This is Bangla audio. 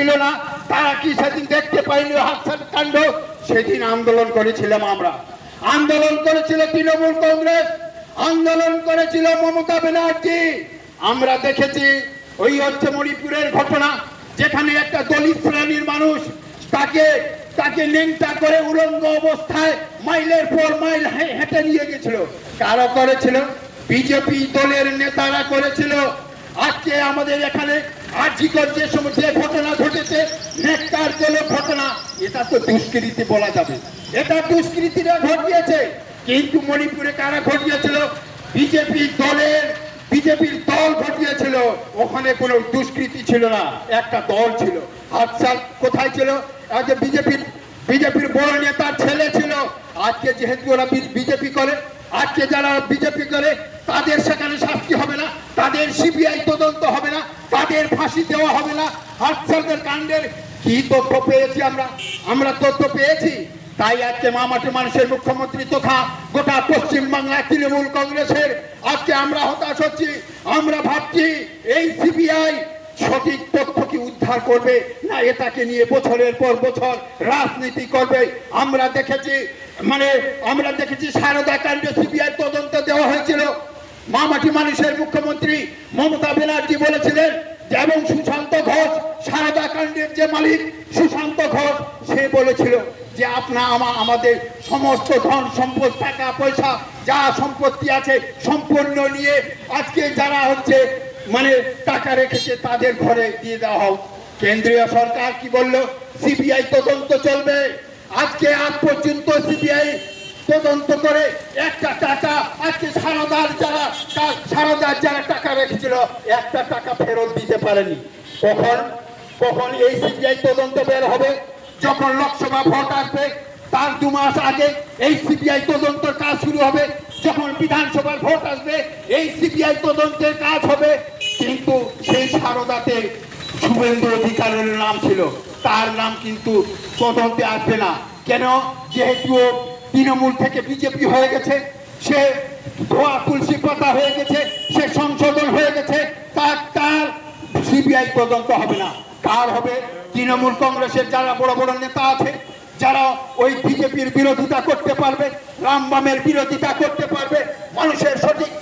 ছিল না তারা কি সেদিন দেখতে পাইনি হাতসাত কাণ্ড? সেদিন আন্দোলন করেছিলাম আমরা। আন্দোলন করেছিল তৃণমূল কংগ্রেস, আন্দোলন করেছিল মমতা ব্যানার্জি। আমরা দেখেছি, ওই হচ্ছে মণিপুরের ঘটনা, যেখানে একটা দলিত শ্রেণির মানুষ তাকে তাকে নেংটা করে উলঙ্গ অবস্থায় মাইলের পর মাইল হেঁটে নিয়ে গেছিল। কারা করেছিল? বিজেপি দলের নেতারা করেছিল। আজকে আমাদের এখানে আর্জিকর যে সময় যে ঘটনা কোনো ঘটনা, এটা তো দুষ্কৃতি বলা যাবে। এটা দুষ্কৃতিরা ঘটিয়েছে। কিন্তু মণিপুরে কারা ঘটিয়েছিল? বিজেপি দলের বিজেপির দল ঘটিয়েছিল। ওখানে কোনো দুষ্কৃতি ছিল না, একটা দল ছিল। হাতসাল কোথায় ছিল? আজকে বিজেপির বিজেপির বড় নেতার ছেলে ছিল। আজকে যেহেতু ওরা বিজেপি করে, আজকে যারা বিজেপি করে, তাদের সেখানে শাস্তি হবে না। তাদের সিবিআই তাদের ফাঁসি দেওয়া হবে না। হাতসালদের কাণ্ডের কি তথ্য পেয়েছি আমরা? আমরা তথ্য পেয়েছি। তাই আজকে মামাটি মানুষের মুখ্যমন্ত্রী তথা গোটা পশ্চিম বাংলা তৃণমূল কংগ্রেসের আজকে আমরা হতাশ হচ্ছি। আমরা ভাবছি এই সিবিআই সঠিক তথ্য কি উদ্ধার করবে না এটাকে নিয়ে বছরের পর বছর রাজনীতি করবে? আমরা দেখেছি মানে আমরা দেখেছি সারদা কাণ্ডে সিবিআই তদন্ত দেওয়া হয়েছিল। মামাটি মানুষের মুখ্যমন্ত্রী মমতা ব্যানার্জি বলেছিলেন এবং সুশান্ত ঘোষ, সারদা কাণ্ডের যে মালিক, সুশান্ত ঘোষ, সে বলেছিল যে, আপনা আমা, আমাদের সমস্ত ধন, সম্পদ, টাকা, পয়সা, যা সম্পত্তি আছে, সম্পূর্ণ নিয়ে আজকে যারা হচ্ছে মানে টাকা রেখেছে, তাদের ঘরে দিয়ে দেওয়া হোক। কেন্দ্রীয় সরকার কি বলল? সিবিআই তদন্ত চলবে। আজকে আজ পর্যন্ত সিবিআই তদন্ত করে একটা টাকা আজকে সারদার যারা সারদার যারা টাকা রেখেছিল, একটা টাকা ফেরত দিতে পারেনি। কখন? কখন এই সিবিআই তদন্ত বের হবে? যখন লোকসভা ভোট আসবে, তার দু মাস আগে এই সিবিআই তদন্তের কাজ শুরু হবে। যখন বিধানসভার ভোট আসবে, এই সিবিআই তদন্তের কাজ হবে। কিন্তু সেই সারদাতে শুভেন্দু অধিকারের নাম ছিল। তার নাম কিন্তু তদন্তে আসবে না। কেন? যেহেতু তৃণমূল থেকে বিজেপি হয়ে গেছে, সে ধোয়া তুলসী পাতা হয়ে গেছে, সে সংশোধন হয়ে গেছে তার তার সিবিআই তদন্ত হবে না? কার হবে? তৃণমূল কংগ্রেসের যারা বড় বড় নেতা আছে, যারা ওই বিজেপির বিরোধিতা করতে পারবে, রামবামের বিরোধিতা করতে পারবে, মানুষের সঠিক